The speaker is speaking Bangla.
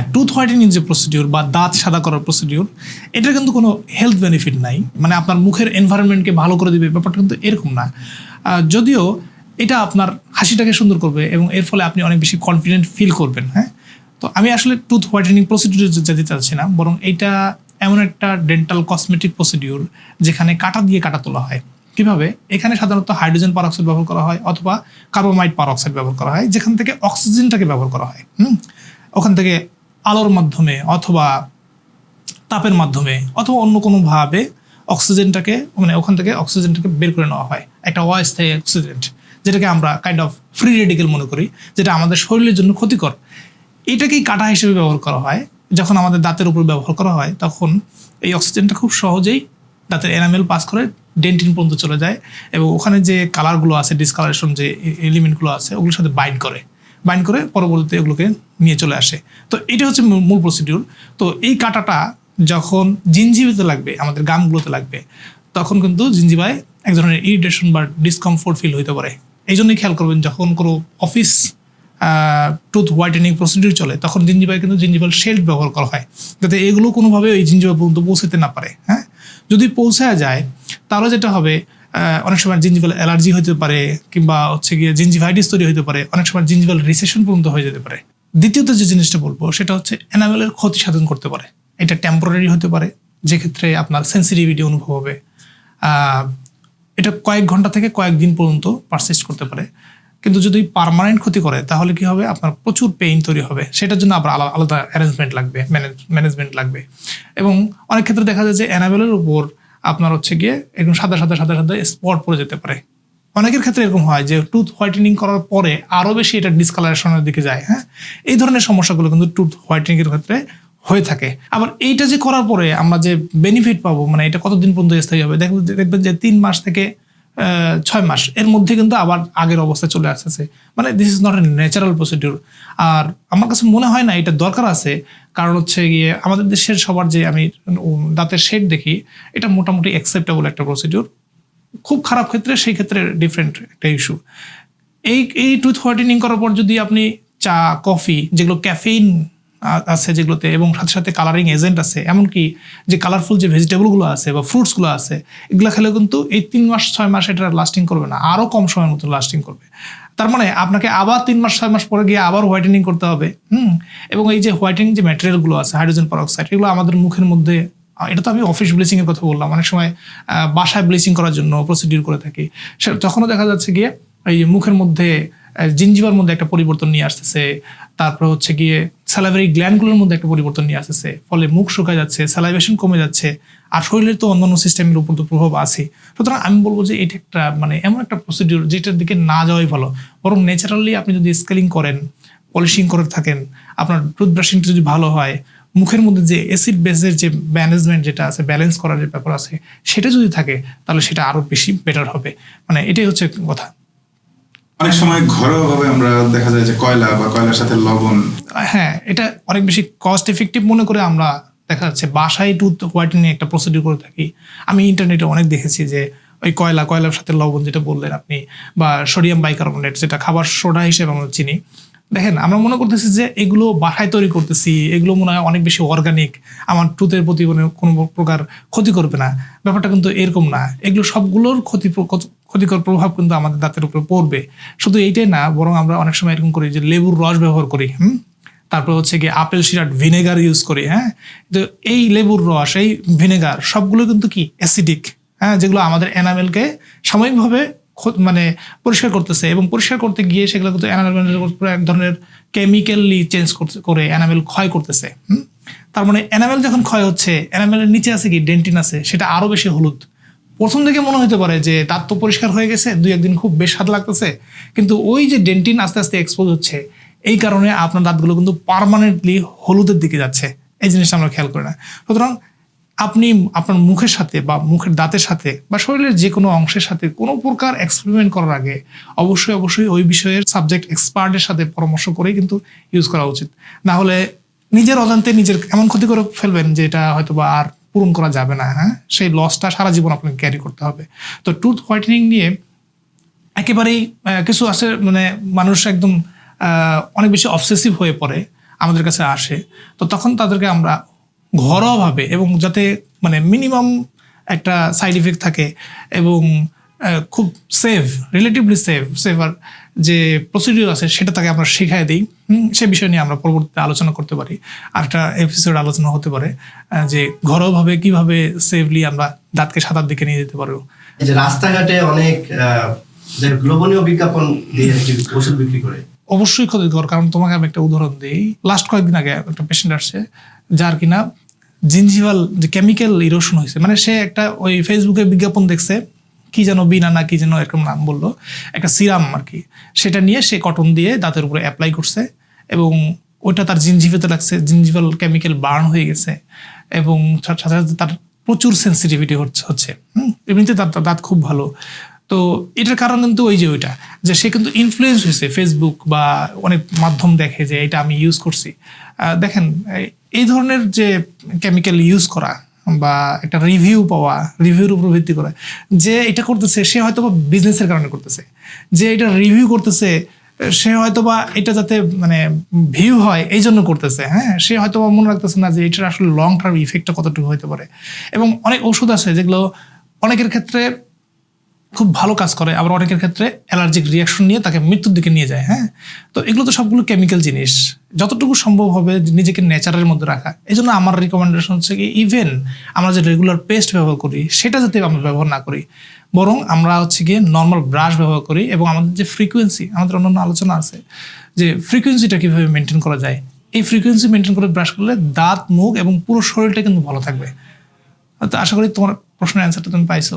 হ্যাঁ টুথ হোয়াইটেনিং যে প্রসিডিউর বা দাঁত সাদা করার প্রসিডিউর এটার কিন্তু কোনো হেলথ বেনিফিট নাই। মানে আপনার মুখের এনভায়রনমেন্টকে ভালো করে দিবে, ব্যাপারটা কিন্তু এরকম না। যদিও এটা আপনার হাসিটাকে সুন্দর করবে এবং এর ফলে আপনি অনেক বেশি কনফিডেন্ট ফিল করবেন হ্যাঁ? তো আমি আসলে টুথ হোয়াইটেনিং প্রসিডিউর যেতে চাচ্ছি না, বরং এইটা এমন একটা ডেন্টাল কসমেটিক প্রসিডিউর যেখানে কাটা দিয়ে কাটা তোলা হয়। কীভাবে? এখানে সাধারণত হাইড্রোজেন পারঅক্সাইড ব্যবহার করা হয় অথবা কার্বোমাইড পারঅক্সাইড ব্যবহার করা হয়, যেখান থেকে অক্সিজেনটাকে ব্যবহার করা হয়, হুম? ওখান থেকে আলোর মাধ্যমে অথবা তাপের মাধ্যমে অথবা অন্য কোনোভাবে অক্সিজেনটাকে মানে ওখান থেকে অক্সিজেনটাকে বের করে নেওয়া হয়। একটা অস্থায়ী অক্সিজেন যেটাকে আমরা কাইন্ড অফ ফ্রি রেডিকেল মনে করি, যেটা আমাদের শরীরের জন্য ক্ষতিকর। এটাকেই কাটা হিসেবে ব্যবহার করা হয়। যখন আমাদের দাঁতের উপর ব্যবহার করা হয়, তখন এই অক্সিজেনটা খুব সহজেই দাঁতের এনামেল পাস করে ডেন্টিন পর্যন্ত চলে যায় এবং ওখানে যে কালারগুলো আছে ডিসকালারেশন যে এলিমেন্টগুলো আছে, ওগুলোর সাথে বাইন্ড করে। বাইন্ড করে পরবর্তীতে এগুলোকে নিয়ে চলে আসে। তো এটা হচ্ছে মূল- প্রসিডিউর তো এই কাটাটা যখন জিনজিবিতে লাগবে, আমাদের গামগুলোতে লাগবে, তখন কিন্তু জিনজিবায় এক ধরনের ইরিটেশন বা ডিসকমফোর্ট ফিল হইতে পারে। এই জন্যই খেয়াল করবেন, যখন কোনো অফিস টুথ হোয়াইটেনিং প্রসিডিউর চলে, তখন জিঞ্জিবাই কিন্তু জিঞ্জিবাল শেল্ড ব্যবহার করা হয়, যাতে এগুলো কোনোভাবে ওই জিঞ্জিবা পর্যন্ত পৌঁছাতে না পারে হ্যাঁ? যদি পৌঁছায় যায়, তাহলে যেটা হবে অনেক সময় জিঞ্জিবাল অ্যালার্জি হতে পারে, কিংবা হচ্ছে গিয়ে জিঞ্জিভাইটিস তৈরি হতে পারে, অনেক সময় জিঞ্জিবাল রিসেশন পর্যন্ত হয়ে যেতে পারে। দ্বিতীয়ত যে জিনিসটা বলব, সেটা হচ্ছে এনামেলের ক্ষতি সাধন করতে পারে। এটা টেম্পোরারি হতে পারে, যে ক্ষেত্রে আপনার সেন্সিটিভিটি অনুভব হবে। এটা কয়েক ঘণ্টা থেকে কয়েক দিন পর্যন্ত পারসিস্ট করতে পারে। কিন্তু যদি পার্মানেন্ট ক্ষতি করে, তাহলে কি হবে? আপনার প্রচুর পেইন তৈরি হবে। সেটার জন্য আবার আলা- আলাদা অ্যারেঞ্জমেন্ট লাগবে ম্যানেজমেন্ট লাগবে। এবং অনেক ক্ষেত্রে দেখা যায় যে অ্যানাবেলের উপর আপনার হচ্ছে গিয়ে এরকম সাদা সাদা সাদা সাদা স্পট পড়ে যেতে পারে। অনেকের ক্ষেত্রে এরকম হয় যে টুথ হোয়াইটেনিং করার পরে আরও বেশি এটা ডিসকালারেশনের দিকে যায় হ্যাঁ? এই ধরনের সমস্যাগুলো কিন্তু টুথ হোয়াইটেনিং এর ক্ষেত্রে হয়ে থাকে। আবার এইটা যে করার পরে আমরা যে বেনিফিট পাবো মানে এটা কতদিন পর্যন্ত স্থায়ী হবে দেখবেন দেখবেন যে তিন মাস থেকে ছয় মাস, এর মধ্যে কিন্তু আবার আগের অবস্থায় চলে আসতেছে। মানে this is not a natural procedure আর আমার কাছে মনে হয় না এটা দরকার আছে কারণ হচ্ছে গিয়ে আমাদের দেশের সবার যে আমি দাঁতের শেড দেখি, এটা মোটামুটি অ্যাকসেপ্টেবল একটা প্রসিডিউর খুব খারাপ ক্ষেত্রে সেই ক্ষেত্রে ডিফারেন্ট একটা ইস্যু এই এই টুথ হোয়াইটেনিং করার পর যদি আপনি চা কফি যেগুলো ক্যাফেইন আছে যেগুলোতে এবং সাথে সাথে কালারিং এজেন্ট আছে, এমনকি যে কালারফুল যে ভেজিটেবলগুলো আছে বা ফ্রুটসগুলো আছে, এগুলো খেলে কিন্তু এই তিন মাস, ছয় মাস এটা লাস্টিং করবে না। আরও কম সময়ের মতো লাস্টিং করবে। তার মানে আপনাকে আবার তিন মাস, ছয় মাস পরে গিয়ে আবার হোয়াইটেনিং করতে হবে। হুম? এবং এই যে হোয়াইটেনিং যে ম্যাটেরিয়ালগুলো আছে হাইড্রোজেন পারঅক্সাইড এগুলো আমাদের মুখের মধ্যে এটা তো আমি অফিস ব্লিচিং এর কথা বললাম। অনেক সময় বাসায় ব্লিচিং করার জন্য প্রসিডিউর করে থাকি। সে- তখনও দেখা যাচ্ছে গিয়ে, এই মুখের মধ্যে জিঞ্জিবার মধ্যে একটা পরিবর্তন নিয়ে আসতেছে। তারপর হচ্ছে গিয়ে স্যালাভারি গ্ল্যান্ডগুলোর মধ্যে একটা পরিবর্তন নিয়ে আসতেছে। ফলে মুখ শুকায় যাচ্ছে স্যালাইভেশন কমে যাচ্ছে। আর শরীরের তো অন্যান্য সিস্টেমের উপর তো প্রভাব আছে। সুতরাং আমি বলব যে এটা একটা মানে এমন একটা প্রসিডিউর যেটার দিকে না যাওয়াই ভালো। বরং ন্যাচারালি আপনি যদি স্কেলিং করেন পলিশিং করে থাকেন আপনার টুথব্রাশিংটা যদি ভালো হয় মুখের মধ্যে যে অ্যাসিড বেসের যে ম্যানেজমেন্ট যেটা আছে ব্যালেন্স করার যে ব্যাপার আছে সেটা যদি থাকে তাহলে সেটা আরও বেশি বেটার হবে। মানে এটাই হচ্ছে কথা। অনেক সময় ঘরোয়াভাবে আমরা দেখা যায় যে কয়লা বা কয়লার সাথে লবণ হ্যাঁ এটা অনেক বেশি কস্ট এফেক্টিভ মনে করে আমরা দেখা যাচ্ছে বাসায় টুথ হোয়াইটেনিং একটা প্রসিডিউর করে থাকি। আমি ইন্টারনেটে অনেক দেখেছি যে ওই কয়লা, কয়লার সাথে লবণ যেটা বললেন আপনি, বা সোডিয়াম বাইকার্বনেট যেটা খাবার সোডা হিসেবে আমরা চিনি। দেখেন, আমরা মনে করতেছি যে এগুলো বাসায় তৈরি করতেছি, এগুলো মনে হয় অনেক বেশি অর্গানিক আমার টুথের প্রতি মানে কোনো প্রকার ক্ষতি করবে না। ব্যাপারটা কিন্তু এরকম না। এগুলো সবগুলোর ক্ষতি, ক্ষতিকর প্রভাব কিন্তু আমাদের দাঁতের উপরে পড়বে। শুধু এইটাই না, বরং আমরা অনেক সময় এরকম করি যে লেবুর রস ব্যবহার করি, হুম? তারপর হচ্ছে গিয়ে আপেল সিরাট ভিনেগার ইউজ করি হ্যাঁ? তো এই লেবুর রস, এই ভিনেগার, সবগুলো কিন্তু কি? অ্যাসিডিক হ্যাঁ? যেগুলো আমাদের এনামেলকে সাময়িকভাবে মানে পরিষ্কার করতেছে এবং পরিষ্কার করতে গিয়ে সেগুলো কিন্তু এনামেলের এক ধরনের কেমিক্যালি চেঞ্জ করে এনামেল ক্ষয় করতেছে? তার মানে এনামেল যখন ক্ষয় হচ্ছে এনামেলের নিচে আছে কি? ডেন্টিন আছে, সেটা আরও বেশি হলুদ। প্রথম থেকে মনে হতে পারে যে দাঁত তো পরিষ্কার হয়ে গেছে, দুই একদিন খুব বেশ স্বাদ লাগতেছে, কিন্তু ওই যে ডেন্টিন আস্তে আস্তে এক্সপোজ হচ্ছে এই কারণে আপনার দাঁতগুলো কিন্তু পার্মানেন্টলি হলুদের দিকে যাচ্ছে। এই জিনিসটা আমরা খেয়াল করি না। সুতরাং আপনি আপনার মুখের সাথে বা মুখের দাঁতের সাথে বা শরীরের যে কোনো অংশের সাথে কোনো প্রকার এক্সপেরিমেন্ট করার আগে অবশ্যই অবশ্যই ওই বিষয়ের সাবজেক্ট এক্সপার্টের সাথে পরামর্শ করেই কিন্তু ইউজ করা উচিত। না হলে নিজের অজান্তে নিজের এমন ক্ষতি করে ফেলবেন যে এটা হয়তো বা আর পূরণ করা যাবে না হ্যাঁ? সেই লসটা সারা জীবন আপনাকে ক্যারি করতে হবে। তো টুথ হোয়াইটেনিং নিয়ে একেবারেই কিছু আছে মানে মানুষ একদম অনেক বেশি অবসেসিভ হয়ে পড়ে আমাদের কাছে আসে। তো তখন তাদেরকে আমরা ঘরোয়াভাবে এবং যাতে মানে মিনিমাম একটা সাইড ইফেক্ট থাকে এবং খুব সেফ রিলেটিভলি সেফ সেফার যে প্রসিডিউর আছে সেটা তাকে আমরা শেখাই দিই। সে বিষয় নিয়ে আমরা পরবর্তীতে আলোচনা করতে পারি। আর একটা এপিসোড আলোচনা হতে পারে যে ঘরোয়াভাবে কীভাবে সেফলি আমরা দাঁতকে সাদার দিকে নিয়ে যেতে পারব। রাস্তাঘাটে অনেক আহ, যে লোভনীয় বিজ্ঞাপন দিয়ে ওষুধ বিক্রি করে অবশ্যই ক্ষতিকর কারণ তোমাকে আমি একটা উদাহরণ দিই। লাস্ট কয়েকদিন আগে একটা পেশেন্ট আসছে, যার কিনা জিনজিভাল যে কেমিক্যাল ইরোশন হয়েছে মানে সে একটা ওই ফেসবুকে বিজ্ঞাপন দেখছে, কি যেন বিনা না কি যেন এরকম নাম বলল, একটা সিরাম আর কি। সেটা নিয়ে সে কটন দিয়ে দাঁতের উপরে অ্যাপ্লাই করছে এবং ওইটা তার জিনজিভেতে লাগছে জিনজিভাল কেমিক্যাল বার্ন হয়ে গেছে এবং সাথে সাথে তার প্রচুর সেন্সিটিভিটি হচ্ছে হচ্ছে। এমনিতে তার দাঁত খুব ভালো। তো এটার কারণ কিন্তু ওই যে ওইটা, যে সে কিন্তু ইনফ্লুয়েন্স হয়েছে ফেসবুক বা অনেক মাধ্যম দেখে যে এটা আমি ইউজ করছি। দেখেন, এই- ধরনের যে কেমিক্যাল ইউজ করা বা একটা রিভিউ পাওয়া রিভিউর উপর ভিত্তি করে, যে এটা করতেছে, সে হয়তো বা বিজনেসের কারণে করতেছে। যে এটা রিভিউ করতেছে, সে হয়তো বা এটা যাতে মানে ভিউ হয়, এই জন্য করতেছে হ্যাঁ? সে হয়তো বা মনে রাখতেছে না যে এটার আসলে লং টার্ম ইফেক্টটা কতটুকু হতে পারে। এবং অনেক ওষুধ আছে যেগুলো অনেকের ক্ষেত্রে খুব ভালো কাজ করে, আবার অনেকের ক্ষেত্রে অ্যালার্জিক রিয়াকশন নিয়ে তাকে মৃত্যুর দিকে নিয়ে যায় হ্যাঁ? তো এগুলো তো সবগুলো কেমিক্যাল জিনিস। যতটুকু সম্ভব হবে নিজেকে নেচারের মধ্যে রাখা। এই জন্য আমার রিকমেন্ডেশন হচ্ছে কি ইভেন আমরা যে রেগুলার পেস্ট ব্যবহার করি, সেটা যাতে আমরা ব্যবহার না করি, বরং আমরা হচ্ছে গিয়ে নর্মাল ব্রাশ ব্যবহার করি এবং আমাদের যে ফ্রিকোয়েন্সি আমাদের অন্যান্য আলোচনা আছে, যে ফ্রিকোয়েন্সিটা কীভাবে মেনটেন করা যায়। এই ফ্রিকোয়েন্সি মেনটেন করে ব্রাশ করলে দাঁত, মুখ এবং পুরো শরীরটা কিন্তু ভালো থাকবে। তো আশা করি তোমার প্রশ্নের অ্যান্সারটা তুমি পাইছো।